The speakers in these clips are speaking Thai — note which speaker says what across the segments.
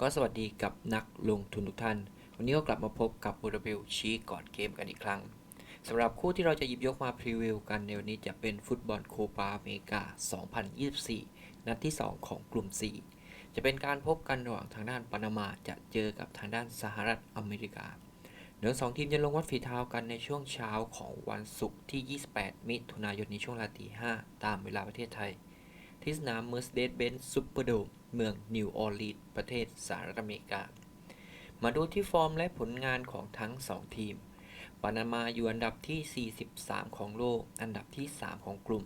Speaker 1: ก็สวัสดีกับนักลงทุนทุกท่าน วันนี้ก็กลับมาพบกับบูดบิลชี้ก่อนเกมกันอีกครั้งสำหรับคู่ที่เราจะหยิบยกมาพรีวิวกันในวันนี้จะเป็นฟุตบอลโคปาอเมริกา 2024 นัดที่ 2 ของกลุ่ม 4 จะเป็นการพบกันระหว่างทางด้านปานามาจะเจอกับทางด้านสหรัฐอเมริกาเดี๋ยวสองทีมจะลงวัดฝีเท้ากันในช่วงเช้าของวันศุกร์ที่ 28 มิถุนายนนี้ช่วงราตรี5ตามเวลาประเทศไทย ที่สนาม Mercedes-Benz Superdome เมืองนิวออร์ลีนประเทศสหรัฐอเมริกา มาดูที่ฟอร์มและผลงานของทั้ง 2 ทีม ปานามาอยู่อันดับที่ 43 ของโลก อันดับที่ 3 ของกลุ่ม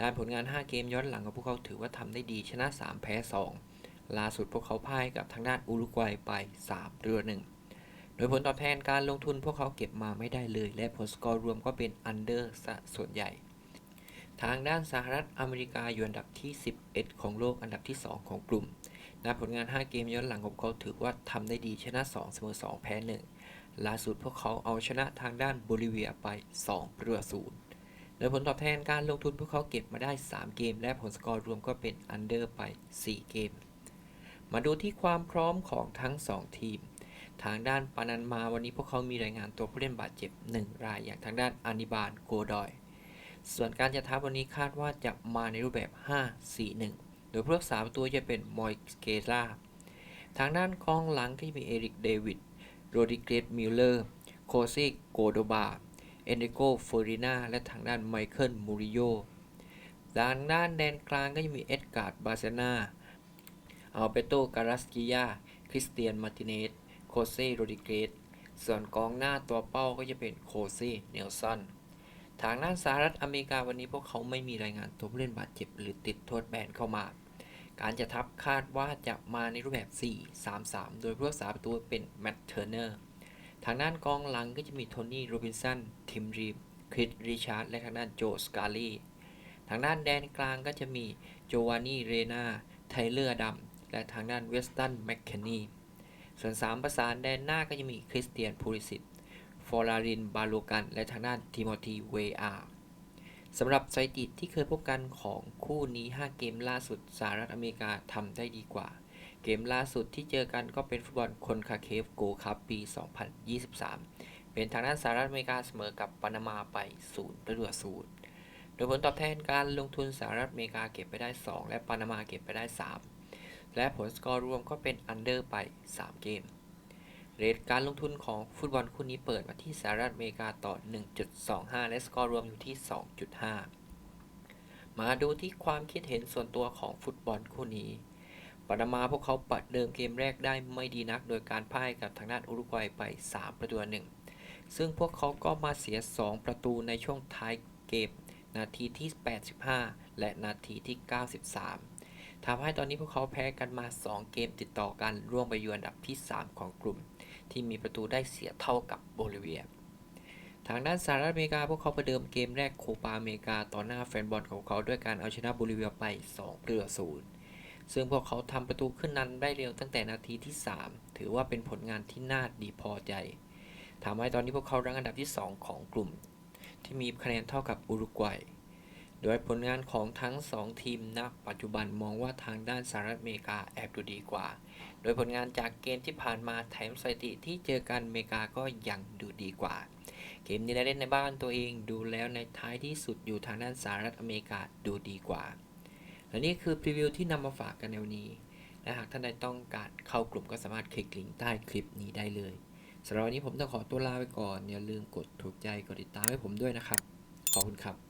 Speaker 1: ด้านผลงาน 5 เกมย้อนหลังของพวกเขาถือว่าทำได้ดีชนะ 3 แพ้ 2 ล่าสุดพวกเขาพ่ายกับทางด้านอุรุกวัยไป 3 เรือหนึ่งโดยผลตอบแทนการลงทุนพวกเขาเก็บมาไม่ได้เลย และผลสกอร์รวมก็เป็นอันเดอร์ซะส่วนใหญ่ ทางด้านสหรัฐอเมริกาอยู่อันดับที่ 11 ของโลกอันดับที่ 2 ของกลุ่มด้านผลงาน 5 เกมย้อนหลังของเขาถือว่าทำได้ดีชนะ 2 เสมอ 2 แพ้ 1 ล่าสุดพวกเขาเอาชนะทางด้านโบลิเวียไป2ประตูศูนย์โดยผลตอบแทนการลงทุนพวกเขาเก็บมาได้ 3 เกม และผลสกอร์รวมก็เป็นอันเดอร์ไป 4 เกม มาดูที่ความพร้อมของทั้ง 2 ทีม ทางด้านปานันมาวันนี้พวกเขามีรายงานตัวผู้เล่นบาดเจ็บ 1 รายอย่างทางด้านอานิบาลโกดอย ส่วนการจะทับวันนี้คาดว่าจะมาในรูปแบบ 5-4-1 โดยผู้รักษาประตูจะเป็นมอยเกล่าทางด้านกองหลังก็จะมีเอริกเดวิด โรดิเกรสมิลเลอร์ โคซิโกโดบา เอนริโกเฟอรินา และทางด้านไมเคิลมูริโยทางด้านแดนกลางก็จะมีเอ็ดการ์ด บาเซนาอัลเบโตการัสกิยา คริสเตียน มาร์ติเนส โคเซโรดิเกรส ส่วนกองหน้าตัวเป้าก็จะเป็นโคเซเนลสัน ทางด้านสหรัฐอเมริกาวันนี้พวกเขาไม่มีรายงานตัวผู้เล่นบาดเจ็บ หรือติดโทษแบนเข้ามา การจะทับคาดว่าจะมาในรูปแบบ 4-3-3 โดยผู้รักษาประตูเป็นแมตต์เทอร์เนอร์ ทางด้านกองหลังก็จะมีโทนี่โรบินสัน ทิมรีมคริสริชาร์ด และทางด้านโจสกาลีทางด้านแดนกลางก็จะมีโจวานนี่เรนาไทเลอร์ดัมและทางด้านเวสตันแมคเคนนีส่วน 3 ประสานแดนหน้าก็จะมีคริสเตียนพูริสิต ฟอราริน บาโลกัน และทางด้านทิโมธีเวอาร์สำหรับสถิติที่เคยพบกันของคู่นี้ 5 เกมล่าสุดสหรัฐอเมริกาทำได้ดีกว่า เกมล่าสุดที่เจอกันก็เป็นฟุตบอลคนคาเคฟโกคัพปี 2023 เป็นทางด้านสหรัฐอเมริกาเสมอกับปานามาไป0ประตูศูนย์โดยผลตอบแทนการลงทุนสหรัฐอเมริกาเก็บไปได้ 2 และปานามาเก็บไปได้ 3 และผลสกอร์รวมก็เป็นอันเดอร์ไป 3 เกม เรทการลงทุนของฟุตบอลคู่นี้เปิดมาที่สหรัฐอเมริกาต่อ 1.25 และสกอร์รวมอยู่ที่ 2.5 มาดูที่ความคิดเห็นส่วนตัวของฟุตบอลคู่นี้ปานามาพวกเขาปัดเดิมเกมแรกได้ไม่ดีนัก โดยการพ่ายกับทางด้านอุรุกวัยไป 3 ประตูหนึ่ง ซึ่งพวกเขาก็มาเสีย 2 ประตูในช่วงท้ายเกม นาทีที่ 85 และนาทีที่ 93ทำให้ตอนนี้พวกเขาแพ้กันมา 2 เกมติดต่อกันร่วงไปอยู่อันดับที่ 3 ของกลุ่ม ที่มีประตูได้เสียเท่ากับโบลิเวีย ทางด้านสหรัฐอเมริกาพวกเขาประเดิมเกมแรกโคปาอเมริกาต่อหน้าแฟนบอลของเขาด้วยการเอาชนะโบลิเวียไป2ประตูต่อศูนย์ซึ่งพวกเขาทำประตูขึ้นนำได้เร็วตั้งแต่นาทีที่ 3 ถือว่าเป็นผลงานที่น่าดีพอใจทำให้ตอนนี้พวกเขารั้งอันดับที่ 2 ของกลุ่ม ที่มีคะแนนเท่ากับอุรุกวัย โดยผลงานของทั้ง 2 ทีมณปัจจุบันมองว่าทางด้านสหรัฐอเมริกาแอบดูดีกว่า โดยผลงานจากเกมที่ผ่านมาแถมสถิติที่เจอกันอเมริกาก็ยังดูดีกว่า เกมนี้ได้เล่นในบ้านตัวเองดูแล้วในท้ายที่สุดอยู่ทางด้านสหรัฐอเมริกาดูดีกว่า และนี่คือพรีวิวที่นำมาฝากกันในวันนี้ และหากท่านใดต้องการเข้ากลุ่มก็สามารถคลิกลิงก์ใต้คลิปนี้ได้เลยสำหรับวันนี้ผมต้องขอตัวลาไปก่อนอย่าลืมกดถูกใจกดติดตามให้ผมด้วยนะครับ ขอบคุณครับ